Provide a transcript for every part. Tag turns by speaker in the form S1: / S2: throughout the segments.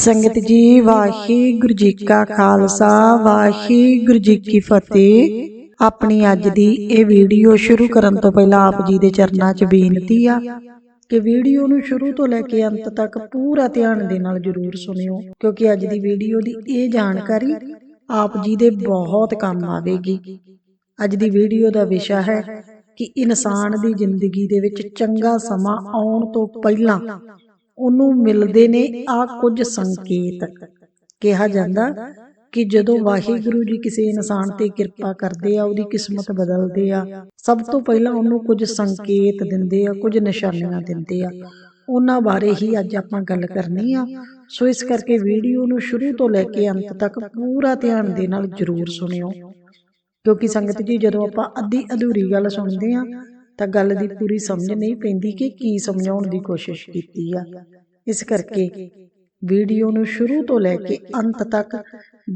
S1: ਸੰਗਤ ਜੀ, ਵਾਹਿਗੁਰੂ ਜੀ ਕਾ ਖਾਲਸਾ, ਵਾਹਿਗੁਰੂ ਜੀ ਕੀ ਫਤਿਹ। ਆਪਣੀ ਅੱਜ ਦੀ ਇਹ ਵੀਡੀਓ ਸ਼ੁਰੂ ਕਰਨ ਤੋਂ ਪਹਿਲਾਂ ਆਪ ਜੀ ਦੇ ਚਰਨਾਂ 'ਚ ਬੇਨਤੀ ਆ ਕਿ ਵੀਡੀਓ ਨੂੰ ਸ਼ੁਰੂ ਤੋਂ ਲੈ ਕੇ ਅੰਤ ਤੱਕ ਪੂਰਾ ਧਿਆਨ ਦੇ ਨਾਲ ਜਰੂਰ ਸੁਣਿਓ, ਕਿਉਂਕਿ ਅੱਜ ਦੀ ਵੀਡੀਓ ਦੀ ਇਹ ਜਾਣਕਾਰੀ ਆਪ ਜੀ ਦੇ ਬਹੁਤ ਕੰਮ ਆਵੇਗੀ। ਅੱਜ ਦੀ ਵੀਡੀਓ ਦਾ ਵਿਸ਼ਾ ਹੈ ਕਿ ਇਨਸਾਨ ਦੀ ਜ਼ਿੰਦਗੀ ਦੇ ਵਿੱਚ ਚੰਗਾ ਸਮਾਂ ਆਉਣ ਤੋਂ ਪਹਿਲਾਂ ਉਹਨੂੰ ਮਿਲਦੇ ਨੇ ਆ ਕੁਝ ਸੰਕੇਤ। ਕਿਹਾ ਜਾਂਦਾ ਕਿ ਜਦੋਂ ਵਾਹਿਗੁਰੂ ਜੀ ਕਿਸੇ ਇਨਸਾਨ ਤੇ ਕਿਰਪਾ ਕਰਦੇ ਆ, ਉਹਦੀ ਕਿਸਮਤ ਬਦਲਦੇ ਆ, ਸਭ ਤੋਂ ਪਹਿਲਾਂ ਉਹਨੂੰ ਕੁਝ ਸੰਕੇਤ ਦਿੰਦੇ ਆ, ਕੁਝ ਨਿਸ਼ਾਨੀਆਂ ਦਿੰਦੇ ਆ। ਉਹਨਾਂ ਬਾਰੇ ਹੀ ਅੱਜ ਆਪਾਂ ਗੱਲ ਕਰਨੀ ਆ। ਸੋ ਇਸ ਕਰਕੇ ਵੀਡੀਓ ਨੂੰ ਸ਼ੁਰੂ ਤੋਂ ਲੈ ਕੇ ਅੰਤ ਤੱਕ ਪੂਰਾ ਧਿਆਨ ਦੇ ਨਾਲ ਜਰੂਰ ਸੁਣਿਓ। ਕਿਉਂਕਿ ਸੰਗਤ ਜੀ ਜਦੋਂ ਆਪਾਂ ਅੱਧੀ ਅਧੂਰੀ ਗੱਲ ਸੁਣਦੇ ਆ ਤਾਂ ਗੱਲ ਦੀ ਪੂਰੀ ਸਮਝ ਨਹੀਂ ਪੈਂਦੀ ਕਿ ਕੀ ਸਮਝਾਉਣ ਦੀ ਕੋਸ਼ਿਸ਼ ਕੀਤੀ ਆ। ਇਸ ਕਰਕੇ ਵੀਡੀਓ ਨੂੰ ਸ਼ੁਰੂ ਤੋਂ ਲੈ ਕੇ ਅੰਤ ਤੱਕ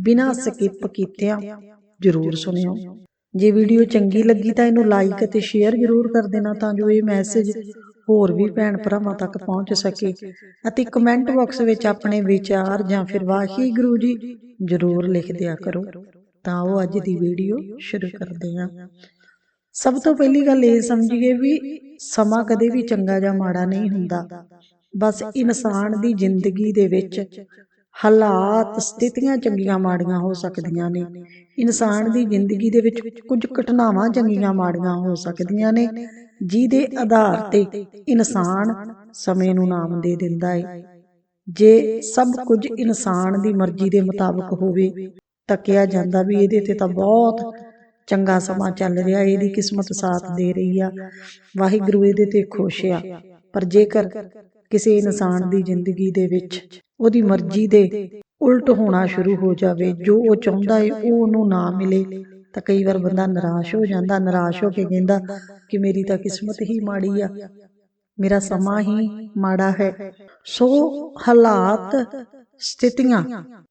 S1: ਬਿਨਾਂ ਸਕਿਪ ਕੀਤਿਆਂ ਜਰੂਰ ਸੁਣਿਓ। ਜੇ ਵੀਡੀਓ ਚੰਗੀ ਲੱਗੀ ਤਾਂ ਇਹਨੂੰ ਲਾਈਕ ਅਤੇ ਸ਼ੇਅਰ ਜਰੂਰ ਕਰ ਦੇਣਾ ਤਾਂ ਜੋ ਇਹ ਮੈਸੇਜ ਹੋਰ ਵੀ ਭੈਣ ਭਰਾਵਾਂ ਤੱਕ ਪਹੁੰਚ ਸਕੇ ਅਤੇ ਕਮੈਂਟ ਬਾਕਸ ਵਿੱਚ ਆਪਣੇ ਵਿਚਾਰ ਜਾਂ ਫਿਰ ਵਾਹਿਗੁਰੂ ਜੀ ਜਰੂਰ ਲਿਖ ਦਿਆ ਕਰੋ। ਤਾਂ ਉਹ ਅੱਜ ਦੀ ਵੀਡੀਓ ਸ਼ੁਰੂ ਕਰਦੇ ਹਾਂ। ਸਭ ਤੋਂ ਪਹਿਲੀ ਗੱਲ ਇਹ ਸਮਝੀਏ ਵੀ ਸਮਾਂ ਕਦੇ ਵੀ ਚੰਗਾ ਜਾਂ ਮਾੜਾ ਨਹੀਂ ਹੁੰਦਾ। ਬਸ ਇਨਸਾਨ ਦੀ ਜ਼ਿੰਦਗੀ ਦੇ ਵਿੱਚ ਹਾਲਾਤ, ਸਥਿਤੀਆਂ ਚੰਗੀਆਂ ਮਾੜੀਆਂ ਹੋ ਸਕਦੀਆਂ ਨੇ। ਇਨਸਾਨ ਦੀ ਜ਼ਿੰਦਗੀ ਦੇ ਵਿੱਚ ਕੁਝ ਘਟਨਾਵਾਂ ਚੰਗੀਆਂ ਮਾੜੀਆਂ ਹੋ ਸਕਦੀਆਂ ਨੇ, ਜਿਹਦੇ ਆਧਾਰ ਤੇ ਇਨਸਾਨ ਸਮੇਂ ਨੂੰ ਨਾਮ ਦੇ ਦਿੰਦਾ ਹੈ ਜੇ ਸਭ ਕੁਝ ਇਨਸਾਨ ਦੀ ਮਰਜ਼ੀ ਦੇ ਮੁਤਾਬਕ ਹੋਵੇ, ਤਾਂ ਕਿਹਾ ਜਾਂਦਾ ਵੀ ਇਹਦੇ ਤੇ ਤਾਂ ਬਹੁਤ ਚੰਗਾ ਸਮਾਂ ਚੱਲ ਰਿਹਾ, ਇਹਦੀ ਕਿਸਮਤ ਸਾਥ ਦੇ ਰਹੀ ਆ। ਵਾਹਿਗੁਰੂ ਇਹਦੇ ਤੇ ਖੁਸ਼ ਆ। ਪਰ ਜੇਕਰ ਕਿਸੇ ਇਨਸਾਨ ਦੀ ਜ਼ਿੰਦਗੀ ਦੇ ਵਿੱਚ ਉਹਦੀ ਮਰਜ਼ੀ ਦੇ ਉਲਟ ਹੋਣਾ ਸ਼ੁਰੂ ਹੋ ਜਾਵੇ, ਜੋ ਉਹ ਚਾਹੁੰਦਾ ਹੈ ਉਹ ਉਹਨੂੰ ਨਾ ਮਿਲੇ, ਤਾਂ ਕਈ ਵਾਰ ਬੰਦਾ ਨਿਰਾਸ਼ ਹੋ ਜਾਂਦਾ, ਨਿਰਾਸ਼ ਹੋ ਕੇ ਕਹਿੰਦਾ ਕਿ ਮੇਰੀ ਤਾਂ ਕਿਸਮਤ ਹੀ ਮਾੜੀ ਆ, ਮੇਰਾ ਸਮਾਂ ਹੀ ਮਾੜਾ ਹੈ। ਸੋ ਹਾਲਾਤ, ਸਥਿਤੀਆਂ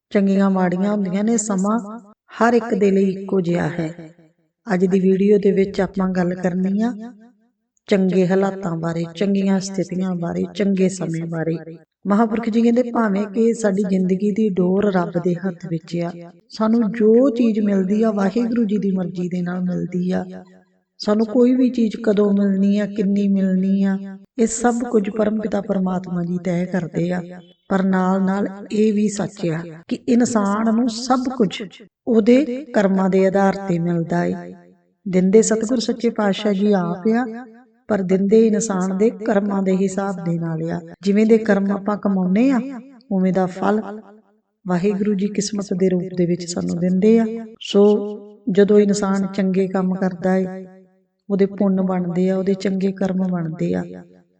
S1: ਚੰਗੀਆਂ ਮਾੜੀਆਂ ਹੁੰਦੀਆਂ ਨੇ, ਸਮਾਂ ਹਰ ਇੱਕ ਦੇ ਲਈ ਇੱਕੋ ਜਿਹਾ ਹੈ। ਅੱਜ ਦੀ ਵੀਡੀਓ ਦੇ ਵਿੱਚ ਆਪਾਂ ਗੱਲ ਕਰਨੀ ਆ ਚੰਗੇ ਹਾਲਾਤਾਂ ਬਾਰੇ, ਚੰਗੀਆਂ ਸਥਿਤੀਆਂ ਬਾਰੇ, ਚੰਗੇ ਸਮੇਂ ਬਾਰੇ। ਮਹਾਪੁਰਖ ਜੀ ਕਹਿੰਦੇ ਭਾਵੇਂ ਕਿ ਸਾਡੀ ਜ਼ਿੰਦਗੀ ਦੀ ਡੋਰ ਰੱਬ ਦੇ ਹੱਥ ਵਿੱਚ ਆ, ਸਾਨੂੰ ਜੋ ਚੀਜ਼ ਮਿਲਦੀ ਆ ਵਾਹਿਗੁਰੂ ਜੀ ਦੀ ਮਰਜ਼ੀ ਦੇ ਨਾਲ ਮਿਲਦੀ ਆ। ਸਾਨੂੰ ਕੋਈ ਵੀ ਚੀਜ਼ ਕਦੋਂ ਮਿਲਣੀ ਆ, ਕਿੰਨੀ ਮਿਲਣੀ ਆ ਇਹ ਸਭ ਕੁਝ ਪਰਮਪਿਤਾ ਪਰਮਾਤਮਾ ਜੀ ਤੈਅ ਕਰਦੇ ਆ। ਪਰ ਨਾਲ ਨਾਲ ਇਹ ਵੀ ਸੱਚ ਆ ਕਿ ਇਨਸਾਨ ਨੂੰ ਸਭ ਕੁਝ ਉਹਦੇ ਕਰਮਾਂ ਦੇ ਆਧਾਰ ਤੇ ਮਿਲਦਾ ਏ। ਦਿੰਦੇ ਸਤਿਗੁਰ ਸੱਚੇ ਪਾਤਸ਼ਾਹ ਜੀ ਆਪ ਆ, ਪਰ ਦਿੰਦੇ ਇਨਸਾਨ ਦੇ ਕਰਮਾਂ ਦੇ ਹਿਸਾਬ ਦੇ ਨਾਲ ਆ। ਜਿਵੇਂ ਦੇ ਕਰਮ ਆਪਾਂ ਕਮਾਉਨੇ ਆ, ਉਵੇਂ ਦਾ ਫਲ ਵਾਹਿਗੁਰੂ ਜੀ ਕਿਸਮਤ ਦੇ ਰੂਪ ਦੇ ਵਿੱਚ ਸਾਨੂੰ ਦਿੰਦੇ ਆ। ਸੋ ਜਦੋਂ ਇਨਸਾਨ ਚੰਗੇ ਕੰਮ ਕਰਦਾ ਏ, ਉਹਦੇ ਪੁੰਨ ਬਣਦੇ ਆ, ਉਹਦੇ ਚੰਗੇ ਕਰਮ ਬਣਦੇ ਆ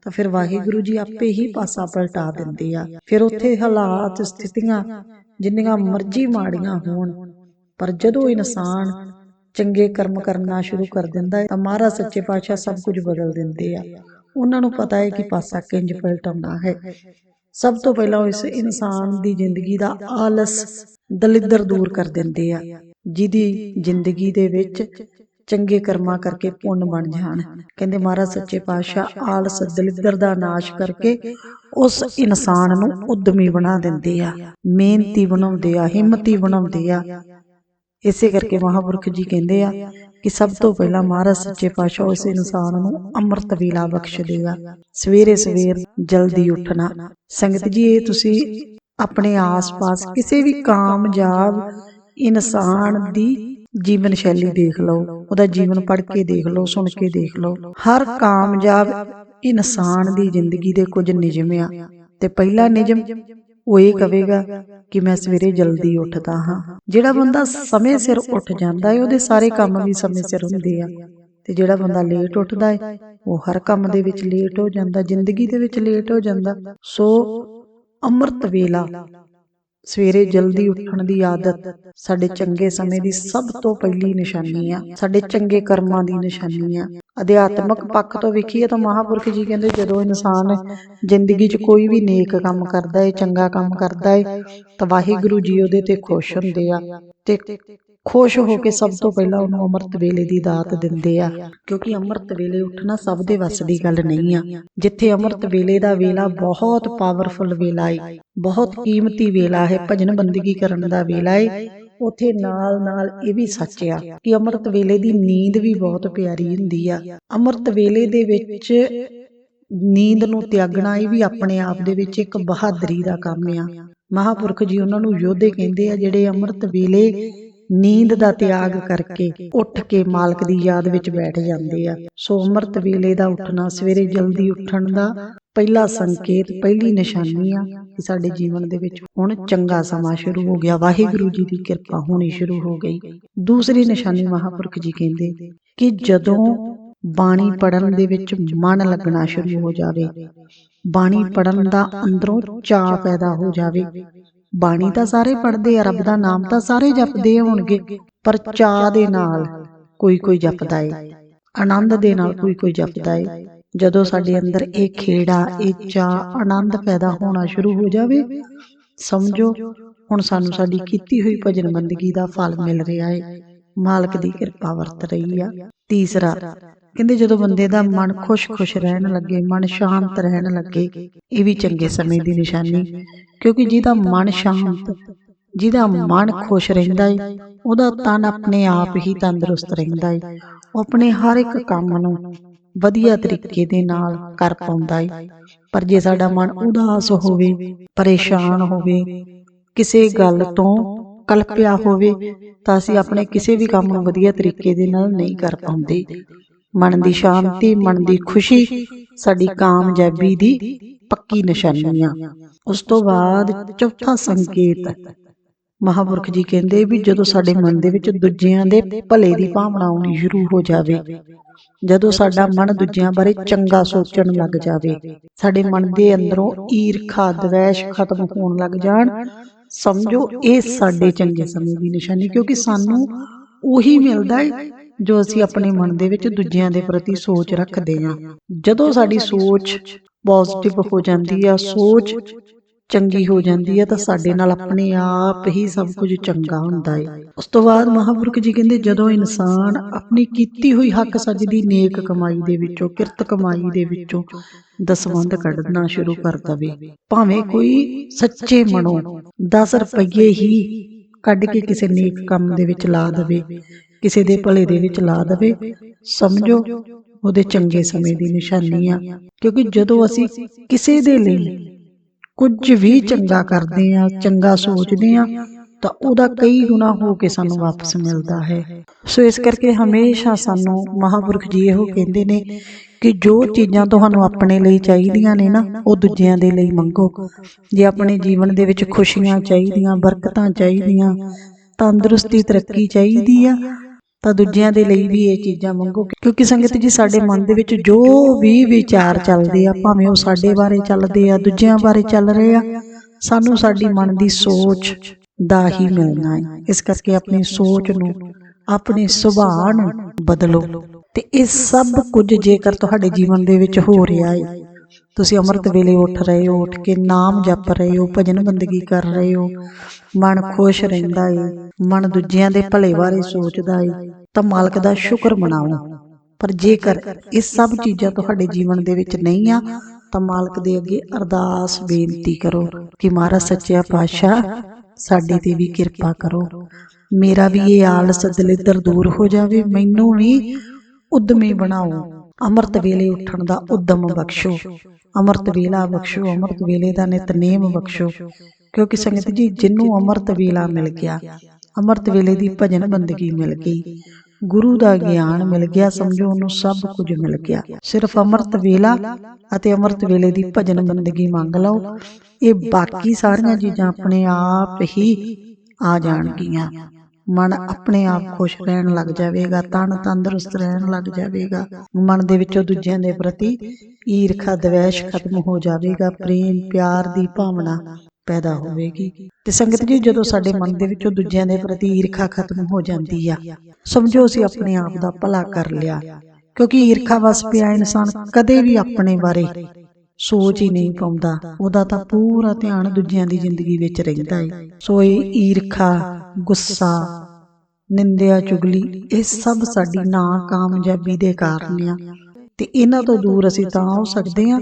S1: ਤਾਂ ਫਿਰ ਵਾਹਿਗੁਰੂ ਜੀ ਆਪੇ ਹੀ ਪਾਸਾ ਪਲਟਾ ਦਿੰਦੇ ਆ। ਫਿਰ ਉੱਥੇ ਹਾਲਾਤ, ਸਥਿਤੀਆਂ ਜਿੰਨੀਆਂ ਮਰਜ਼ੀ ਮਾੜੀਆਂ ਹੋਣ, ਪਰ ਜਦੋਂ ਇਨਸਾਨ ਚੰਗੇ ਕਰਮ ਕਰਨਾ ਸ਼ੁਰੂ ਕਰ ਦਿੰਦਾ ਹੈ ਤਾਂ ਮਹਾਰਾਜ ਸੱਚੇ ਪਾਤਸ਼ਾਹ ਸਭ ਕੁਝ ਬਦਲ ਦਿੰਦੇ ਆ। ਉਹਨਾਂ ਨੂੰ ਪਤਾ ਹੈ ਕਿ ਪਾਸਾ ਕਿੰਜ ਪਲਟਾਉਣਾ ਹੈ। ਸਭ ਤੋਂ ਪਹਿਲਾਂ ਇਸ ਇਨਸਾਨ ਦੀ ਜ਼ਿੰਦਗੀ ਦਾ ਆਲਸ ਦਲਿੱਦਰ ਦੂਰ ਕਰ ਦਿੰਦੇ ਆ, ਜਿਹਦੀ ਜ਼ਿੰਦਗੀ ਦੇ ਵਿੱਚ ਚੰਗੇ ਕਰਮਾਂ ਕਰਕੇ ਪੁੰਨ ਬਣ ਜਾਣ। ਕਹਿੰਦੇ ਮਹਾਰਾਜ ਸੱਚੇ ਪਾਤਸ਼ਾਹ ਆਲਸ ਦਲਿੱਦਰ ਦਾ ਨਾਸ਼ ਕਰਕੇ ਉਸ ਇਨਸਾਨ ਨੂੰ ਉਦਮੀ ਬਣਾ ਦਿੰਦੇ ਆ, ਮਿਹਨਤੀ ਬਣਾਉਂਦੇ ਆ, ਹਿੰਮਤੀ ਬਣਾਉਂਦੇ ਆ। ਇਸੇ ਕਰਕੇ ਮਹਾਪੁਰਖ ਜੀ ਕਹਿੰਦੇ ਆ ਕਿ ਸਭ ਤੋਂ ਪਹਿਲਾਂ ਮਹਾਰਾਜ ਸੱਚੇ ਪਾਤਸ਼ਾਹ ਉਸ ਇਨਸਾਨ ਨੂੰ ਅੰਮ੍ਰਿਤ ਵੇਲਾ ਬਖਸ਼ ਦੇਗਾ। ਸਵੇਰੇ ਸਵੇਰ ਜਲਦੀ ਉੱਠਣਾ। ਸੰਗਤ ਜੀ, ਇਹ ਤੁਸੀਂ ਆਪਣੇ ਆਸ-ਪਾਸ ਕਿਸੇ ਵੀ ਕਾਮਯਾਬ ਇਨਸਾਨ ਦੀ ਜੀਵਨ ਸ਼ੈਲੀ ਦੇਖ ਲਓ ਉਹਦਾ ਜੀਵਨ ਪੜ੍ਹ ਕੇ ਦੇਖ ਲਓ ਸੁਣ ਕੇ ਦੇਖ ਲਓ। ਹਰ ਕਾਮਯਾਬ ਇਨਸਾਨ ਦੀ ਜ਼ਿੰਦਗੀ ਦੇ ਕੁਝ ਨਿਯਮ ਆ ਤੇ ਪਹਿਲਾ ਨਿਯਮ ਉਹ ਇਹ ਕਵੇਗਾ ਕਿ ਮੈਂ ਸਵੇਰੇ ਜਲਦੀ ਉੱਠਦਾ ਹਾਂ। ਜਿਹੜਾ ਬੰਦਾ ਸਮੇਂ ਸਿਰ ਉੱਠ ਜਾਂਦਾ ਹੈ ਉਹਦੇ ਸਾਰੇ ਕੰਮ ਵੀ ਸਮੇਂ ਸਿਰ ਹੁੰਦੇ ਆ। ਤੇ ਜਿਹੜਾ ਬੰਦਾ ਲੇਟ ਉੱਠਦਾ ਹੈ ਉਹ ਹਰ ਕੰਮ ਦੇ ਵਿੱਚ ਲੇਟ ਹੋ ਜਾਂਦਾ ਜ਼ਿੰਦਗੀ ਦੇ ਵਿੱਚ ਲੇਟ ਹੋ ਜਾਂਦਾ। ਸੋ ਅੰਮ੍ਰਿਤ ਵੇਲਾ। ਸਵੇਰੇ ਜਲਦੀ ਉੱਠਣ ਦੀ ਆਦਤ ਸਾਡੇ ਚੰਗੇ ਸਮੇਂ ਦੀ ਸਭ ਤੋਂ ਪਹਿਲੀ ਨਿਸ਼ਾਨੀ ਆ। ਸਾਡੇ ਚੰਗੇ ਕਰਮਾਂ ਦੀ ਨਿਸ਼ਾਨੀ ਆ। ਅਧਿਆਤਮਕ ਪੱਖ ਤੋਂ ਵੇਖੀਏ ਤਾਂ ਮਹਾਪੁਰਖ ਜੀ ਕਹਿੰਦੇ, ਜਦੋਂ ਇਨਸਾਨ ਜ਼ਿੰਦਗੀ 'ਚ ਕੋਈ ਵੀ ਨੇਕ ਕੰਮ ਕਰਦਾ ਏ, ਚੰਗਾ ਕੰਮ ਕਰਦਾ ਏ, ਤਾਂ ਵਾਹਿਗੁਰੂ ਜੀ ਉਹਦੇ ਤੇ ਖੁਸ਼ ਹੁੰਦੇ ਆ ਤੇ ਖੁਸ਼ ਹੋ ਕੇ ਸਭ ਤੋਂ ਪਹਿਲਾਂ ਉਹਨੂੰ ਅੰਮ੍ਰਿਤ ਵੇਲੇ ਦੀ ਦਾਤ ਦਿੰਦੇ ਆ ਕਿਉਂਕਿ ਅੰਮ੍ਰਿਤ ਵੇਲੇ ਉੱਠਣਾ ਸਭ ਦੇ ਵੱਸ ਦੀ ਗੱਲ ਨਹੀਂ ਆ। ਜਿੱਥੇ ਅੰਮ੍ਰਿਤ ਵੇਲੇ ਦਾ ਵੇਲਾ ਬਹੁਤ ਪਾਵਰਫੁਲ ਵੇਲਾ ਹੈ ਬਹੁਤ ਕੀਮਤੀ ਵੇਲਾ ਹੈ ਭਜਨ ਬੰਦਗੀ ਕਰਨ ਦਾ ਵੇਲਾ ਹੈ ਉਥੇ ਨਾਲ ਨਾਲ ਇਹ ਵੀ ਸੱਚ ਆ ਕਿ ਅੰਮ੍ਰਿਤ ਵੇਲੇ ਦੀ ਨੀਂਦ ਵੀ ਬਹੁਤ ਪਿਆਰੀ ਹੁੰਦੀ ਆ। ਅੰਮ੍ਰਿਤ ਵੇਲੇ ਦੇ ਵਿੱਚ ਨੀਂਦ ਨੂੰ ਤਿਆਗਣਾ ਇਹ ਵੀ ਆਪਣੇ ਆਪ ਦੇ ਵਿੱਚ ਇੱਕ ਬਹਾਦਰੀ ਦਾ ਕੰਮ ਆ ਮਹਾਪੁਰਖ ਜੀ ਉਹਨਾਂ ਨੂੰ ਯੋਧੇ ਕਹਿੰਦੇ ਆ ਜਿਹੜੇ ਅੰਮ੍ਰਿਤ ਵੇਲੇ ਨੀਂਦ ਦਾ ਤਿਆਗ ਕਰਕੇ ਉੱਠ ਕੇ ਮਾਲਕ ਦੀ ਯਾਦ ਵਿੱਚ ਬੈਠ ਜਾਂਦੇ ਆ। ਸੋ ਅੰਮ੍ਰਿਤ ਵੇਲੇ ਦਾ ਉੱਠਣਾ ਸਵੇਰੇ ਜਲਦੀ ਉੱਠਣ ਦਾ ਪਹਿਲਾ ਸੰਕੇਤ, ਪਹਿਲੀ ਨਿਸ਼ਾਨੀ ਆ ਕਿ ਸਾਡੇ ਜੀਵਨ ਦੇ ਵਿੱਚ ਹੁਣ ਚੰਗਾ ਸਮਾਂ ਸ਼ੁਰੂ ਹੋ ਗਿਆ। ਵਾਹਿਗੁਰੂ ਜੀ ਦੀ ਕਿਰਪਾ ਹੋਣੀ ਸ਼ੁਰੂ ਹੋ ਗਈ। ਦੂਸਰੀ ਨਿਸ਼ਾਨੀ ਮਹਾਪੁਰਖ ਜੀ ਕਹਿੰਦੇ ਕਿ ਜਦੋਂ ਬਾਣੀ ਪੜਨ ਦੇ ਵਿੱਚ ਮਨ ਲੱਗਣਾ ਸ਼ੁਰੂ ਹੋ ਜਾਵੇ, ਬਾਣੀ ਪੜਨ ਦਾ ਅੰਦਰੋਂ ਚਾਅ ਪੈਦਾ ਹੋ ਜਾਵੇ ਬਾਣੀ ਤਾਂ ਸਾਰੇ ਪੜ੍ਹਦੇ ਆ, ਰੱਬ ਦਾ ਨਾਮ ਤਾਂ ਸਾਰੇ ਜਪਦੇ ਹੋਣਗੇ, ਪਰ ਚਾਅ ਦੇ ਨਾਲ ਕੋਈ ਕੋਈ ਜਪਦਾ ਏ। ਆਨੰਦ ਦੇ ਨਾਲ ਕੋਈ ਕੋਈ ਜਪਦਾ ਏ। ਜਦੋਂ ਸਾਡੇ ਅੰਦਰ ਇਹ ਖੇੜਾ, ਇਹ ਚਾਅ, ਆਨੰਦ ਪੈਦਾ ਹੋਣਾ ਸ਼ੁਰੂ ਹੋ ਜਾਵੇ, ਸਮਝੋ, ਹੁਣ ਸਾਨੂੰ ਸਾਡੀ ਕੀਤੀ ਹੋਈ ਭਜਨ ਬੰਦਗੀ ਦਾ ਫਲ ਮਿਲ ਰਿਹਾ ਏ। ਮਾਲਕ ਦੀ ਕਿਰਪਾ ਵਰਤ ਰਹੀ ਆ। ਤੀਸਰਾ। ਕਹਿੰਦੇ ਜਦੋਂ ਬੰਦੇ ਦਾ ਮਨ ਖੁਸ਼-ਖੁਸ਼ ਰਹਿਣ ਲੱਗੇ, ਮਨ ਸ਼ਾਂਤ ਰਹਿਣ ਲੱਗੇ, ਇਹ ਵੀ ਚੰਗੇ ਸਮੇਂ ਦੀ ਨਿਸ਼ਾਨੀ। ਕਿਉਂਕਿ ਜਿਹਦਾ ਮਨ ਸ਼ਾਂਤ, ਜਿਹਦਾ ਮਨ ਖੁਸ਼ ਰਹਿੰਦਾ ਏ, ਉਹਦਾ ਤਨ ਆਪਣੇ ਆਪ ਹੀ ਤੰਦਰੁਸਤ ਰਹਿੰਦਾ ਏ। ਉਹ ਆਪਣੇ ਹਰ ਇੱਕ ਕੰਮ ਨੂੰ ਵਧੀਆ ਤਰੀਕੇ ਦੇ ਨਾਲ ਕਰ ਪਾਉਂਦਾ ਏ। ਪਰ ਜੇ ਸਾਡਾ ਮਨ ਉਦਾਸ ਹੋਵੇ, ਪਰੇਸ਼ਾਨ ਹੋਵੇ, ਕਿਸੇ ਗੱਲ ਤੋਂ ਕਲਪਿਆ ਹੋਵੇ, ਤਾਂ ਅਸੀਂ ਆਪਣੇ ਕਿਸੇ ਵੀ ਕੰਮ ਨੂੰ ਵਧੀਆ ਤਰੀਕੇ ਦੇ ਨਾਲ ਨਹੀਂ ਕਰ ਪਾਉਂਦੇ। ਮਨ ਦੀ ਸ਼ਾਂਤੀ, ਮਨ ਦੀ ਖੁਸ਼ੀ, ਸਾਡੀ ਕਾਮਯਾਬੀ ਦੀ ਪੱਕੀ ਨਿਸ਼ਾਨੀ ਆ। ਉਸ ਤੋਂ ਬਾਅਦ ਚੌਥਾ ਸੰਕੇਤ, ਮਹਾਪੁਰਖ ਜੀ ਕਹਿੰਦੇ ਵੀ ਜਦੋਂ ਸਾਡੇ ਮਨ ਦੇ ਵਿੱਚ ਦੂਜਿਆਂ ਦੇ ਭਲੇ ਦੀ ਭਾਵਨਾ ਆਉਣੀ ਸ਼ੁਰੂ ਹੋ ਜਾਵੇ, ਜਦੋਂ ਸਾਡਾ ਮਨ ਦੂਜਿਆਂ ਬਾਰੇ ਚੰਗਾ ਸੋਚਣ ਲੱਗ ਜਾਵੇ, ਸਾਡੇ ਮਨ ਦੇ ਅੰਦਰੋਂ ਈਰਖਾ, ਦਵੈਸ਼ ਖਤਮ ਹੋਣ ਲੱਗ ਜਾਣ ਸਮਝੋ ਇਹ ਸਾਡੇ ਚੰਗੇ ਸਮੇਂ ਦੀ ਨਿਸ਼ਾਨੀ ਕਿਉਂਕਿ ਸਾਨੂੰ ਉਹੀ ਮਿਲਦਾ ਹੈ ਜੋ ਅਸੀਂ ਆਪਣੇ ਮਨ ਦੇ ਵਿੱਚ ਦੂਜਿਆਂ ਦੇ ਪ੍ਰਤੀ ਸੋਚ ਰੱਖਦੇ ਹਾਂ। ਜਦੋਂ ਸਾਡੀ ਸੋਚ ਪੋਜ਼ਿਟਿਵ ਹੋ ਜਾਂਦੀ ਆ ਸੋਚ ਚੰਗੀ ਹੋ ਜਾਂਦੀ ਹੈ ਤਾਂ ਸਾਡੇ ਨਾਲ ਆਪਣੇ ਆਪ ਹੀ ਸਭ ਕੁਝ ਚੰਗਾ ਹੁੰਦਾ ਹੈ। ਉਸ ਤੋਂ ਬਾਅਦ ਮਹਾਪੁਰਖ ਜੀ ਕਹਿੰਦੇ ਜਦੋਂ ਇਨਸਾਨ ਆਪਣੀ ਕੀਤੀ ਹੋਈ ਹੱਕ ਸੱਚ ਦੀ ਨੇਕ ਕਮਾਈ ਦੇ ਵਿੱਚੋਂ ਕਿਰਤ ਕਮਾਈ ਦੇ ਵਿੱਚੋਂ ਦਸਵੰਧ ਕੱਢਣਾ ਸ਼ੁਰੂ ਕਰ ਦਵੇ। ਭਾਵੇਂ ਕੋਈ ਸੱਚੇ ਮਨੋਂ 10 ਰੁਪਏ ਹੀ ਕੱਢ ਕੇ ਕਿਸੇ ਨੇਕ ਕੰਮ ਦੇ ਵਿੱਚ ਲਾ ਦਵੇ। ਕਿਸੇ ਦੇ ਭਲੇ ਦੇ ਵਿੱਚ ਲਾ ਦਵੇ। ਸਮਝੋ ਉਹਦੇ ਚੰਗੇ ਸਮੇਂ ਦੀ ਨਿਸ਼ਾਨੀ ਆ। ਕਿਉਂਕਿ ਜਦੋਂ ਅਸੀਂ ਕਿਸੇ ਦੇ ਲਈ ਕੁਝ ਵੀ ਚੰਗਾ ਕਰਦੇ ਆ ਚੰਗਾ ਸੋਚਦੇ ਆ ਤਾਂ ਉਹਦਾ ਕਈ ਗੁਣਾ ਹੋ ਕੇ ਸਾਨੂੰ ਵਾਪਸ ਮਿਲਦਾ ਹੈ। ਸੋ ਇਸ ਕਰਕੇ ਹਮੇਸ਼ਾ ਸਾਨੂੰ ਮਹਾਪੁਰਖ ਜੀ ਇਹੋ ਕਹਿੰਦੇ ਨੇ ਕਿ ਜੋ ਚੀਜ਼ਾਂ ਤੁਹਾਨੂੰ ਆਪਣੇ ਲਈ ਚਾਹੀਦੀਆਂ ਨੇ ਨਾ ਉਹ ਦੂਜਿਆਂ ਦੇ ਲਈ ਮੰਗੋ। ਜੇ ਆਪਣੇ ਜੀਵਨ ਦੇ ਵਿੱਚ ਖੁਸ਼ੀਆਂ ਚਾਹੀਦੀਆਂ ਬਰਕਤਾਂ ਚਾਹੀਦੀਆਂ ਤੰਦਰੁਸਤੀ ਤਰੱਕੀ ਚਾਹੀਦੀ ਆ ਤਾਂ ਦੂਜਿਆਂ ਦੇ ਲਈ ਵੀ ਇਹ ਚੀਜ਼ਾਂ ਮੰਗੋ। ਕਿਉਂਕਿ ਸੰਗਤ ਜੀ ਸਾਡੇ ਮਨ ਦੇ ਵਿੱਚ ਜੋ ਵੀ ਵਿਚਾਰ ਚੱਲਦੇ ਆ ਭਾਵੇਂ ਉਹ ਸਾਡੇ ਬਾਰੇ ਚੱਲਦੇ ਆ ਦੂਜਿਆਂ ਬਾਰੇ ਚੱਲ ਰਹੇ ਆ ਸਾਨੂੰ ਸਾਡੀ ਮਨ ਦੀ ਸੋਚ ਦਾ ਹੀ ਮਿਲਣਾ ਹੈ ਇਸ ਕਰਕੇ ਆਪਣੀ ਸੋਚ ਨੂੰ ਆਪਣੇ ਸੁਭਾਅ ਨੂੰ ਬਦਲੋ। ਤੇ ਇਹ ਸਭ ਕੁਝ ਜੇਕਰ ਤੁਹਾਡੇ ਜੀਵਨ ਦੇ ਵਿੱਚ ਹੋ ਰਿਹਾ ਹੈ ਤੁਸੀਂ ਅੰਮ੍ਰਿਤ ਵੇਲੇ ਉੱਠ ਰਹੇ ਹੋ, ਉੱਠ ਕੇ ਨਾਮ ਜਪ ਰਹੇ ਹੋ, ਭਜਨ ਬੰਦਗੀ ਕਰ ਰਹੇ ਹੋ, ਮਨ ਖੁਸ਼ ਰਹਿੰਦਾ ਏ, ਮਨ ਦੂਜਿਆਂ ਦੇ ਭਲੇ ਬਾਰੇ ਸੋਚਦਾ ਏ, ਤਾਂ ਮਾਲਕ ਦਾ ਸ਼ੁਕਰ ਮਨਾਓ। ਪਰ ਜੇਕਰ ਇਹ ਸਭ ਚੀਜ਼ਾਂ ਤੁਹਾਡੇ ਜੀਵਨ ਦੇ ਵਿੱਚ ਨਹੀਂ ਆ, ਤਾਂ ਮਾਲਕ ਦੇ ਅੱਗੇ ਅਰਦਾਸ ਬੇਨਤੀ ਕਰੋ ਕਿ ਮਹਾਰਾਜ ਸੱਚਿਆ ਪਾਤਸ਼ਾਹ, ਸਾਡੇ ਤੇ ਵੀ ਕਿਰਪਾ ਕਰੋ। ਮੇਰਾ ਵੀ ਇਹ ਆਲਸ ਦਲਿੱਦਰ ਦੂਰ ਹੋ ਜਾਵੇ, ਮੈਨੂੰ ਵੀ ਉਦਮੀ ਬਣਾਓ। ਅੰਮ੍ਰਿਤ ਵੇਲੇ ਉੱਠਣ ਦਾ ਉਦਮ ਬਖਸ਼ੋ। ਅੰਮ੍ਰਿਤ ਵੇਲਾ ਬਖਸ਼ੋ, ਅੰਮ੍ਰਿਤ ਵੇਲੇ ਦਾ ਨਿਤਨੇਮ ਬਖਸ਼ੋ। ਕਿਉਂਕਿ ਸੰਗਤ ਜੀ, ਜਿੰਨੂੰ ਅੰਮ੍ਰਿਤ ਵੇਲਾ ਮਿਲ ਗਿਆ, ਅੰਮ੍ਰਿਤ ਵੇਲੇ ਦੀ ਭਜਨ ਬੰਦਗੀ ਮਿਲ ਗਈ। ਗੁਰੂ ਦਾ ਗਿਆਨ ਮਿਲ ਗਿਆ, ਸਮਝੋ ਉਹਨੂੰ ਸਭ ਕੁਝ ਮਿਲ ਗਿਆ। ਸਿਰਫ ਅੰਮ੍ਰਿਤ ਵੇਲਾ ਅਤੇ ਅੰਮ੍ਰਿਤ ਵੇਲੇ ਦੀ ਭਜਨ ਬੰਦਗੀ ਮੰਗ ਲਓ। ਇਹ ਬਾਕੀ ਸਾਰੀਆਂ ਚੀਜ਼ਾਂ ਆਪਣੇ ਆਪ ਹੀ ਆ ਜਾਣਗੀਆਂ। ਮਨ ਆਪਣੇ ਆਪ ਖੁਸ਼ ਰਹਿਣ ਲੱਗ ਜਾਵੇਗਾ ਤਨ ਤੰਦਰੁਸਤ ਰਹਿਣ ਲੱਗ ਜਾਵੇਗਾ। ਮਨ ਦੇ ਵਿੱਚੋਂ ਦੂਜਿਆਂ ਦੇ ਪ੍ਰਤੀ ਈਰਖਾ, ਦਵੈਸ਼ ਖਤਮ ਹੋ ਜਾਵੇਗਾ, ਪ੍ਰੇਮ, ਪਿਆਰ ਦੀ ਭਾਵਨਾ ਪੈਦਾ ਹੋਵੇਗੀ। ਤੇ ਸੰਗਤ ਜੀ, ਜਦੋਂ ਸਾਡੇ ਮਨ ਦੇ ਵਿੱਚੋਂ ਦੂਜਿਆਂ ਦੇ ਪ੍ਰਤੀ ਈਰਖਾ ਖਤਮ ਹੋ ਜਾਂਦੀ ਆ, ਸਮਝੋ ਅਸੀਂ ਆਪਣੇ ਆਪ ਦਾ ਭਲਾ ਕਰ ਲਿਆ। ਕਿਉਂਕਿ ਈਰਖਾ ਵਸ ਪਿਆ ਇਨਸਾਨ ਕਦੇ ਵੀ ਆਪਣੇ ਬਾਰੇ ਸੋਚ ਹੀ ਨਹੀਂ ਪਾਉਂਦਾ। ਉਹਦਾ ਤਾਂ ਪੂਰਾ ਧਿਆਨ ਦੂਜਿਆਂ ਦੀ ਜ਼ਿੰਦਗੀ ਵਿੱਚ ਰਹਿੰਦਾ ਹੈ ਸੋ ਇਹ ਈਰਖਾ ਗੁੱਸਾ, ਨਿੰਦਿਆ, ਚੁਗਲੀ, ਇਹ ਸਭ ਸਾਡੀ ਨਾ ਕਾਮਯਾਬੀ ਦੇ ਕਾਰਨ ਆ। ਤੇ ਇਹਨਾਂ ਤੋਂ ਦੂਰ ਅਸੀਂ ਤਾਂ ਹੋ ਸਕਦੇ ਹਾਂ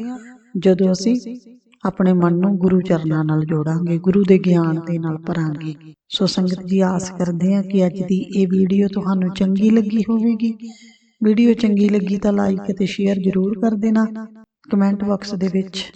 S1: ਜਦੋਂ ਅਸੀਂ ਆਪਣੇ ਮਨ ਨੂੰ ਗੁਰੂ ਚਰਨਾਂ ਨਾਲ ਜੋੜਾਂਗੇ, ਗੁਰੂ ਦੇ ਗਿਆਨ ਦੇ ਨਾਲ ਭਰਾਂਗੇ। ਸੋ ਸੰਗਤ ਜੀ, ਆਸ ਕਰਦੇ ਹਾਂ ਕਿ ਅੱਜ ਦੀ ਇਹ ਵੀਡੀਓ ਤੁਹਾਨੂੰ ਚੰਗੀ ਲੱਗੀ ਹੋਵੇਗੀ। ਵੀਡੀਓ ਚੰਗੀ ਲੱਗੀ ਤਾਂ ਲਾਈਕ ਅਤੇ ਸ਼ੇਅਰ ਜ਼ਰੂਰ ਕਰ ਦੇਣਾ। ਕਮੈਂਟ ਬਾਕਸ ਦੇ ਵਿੱਚ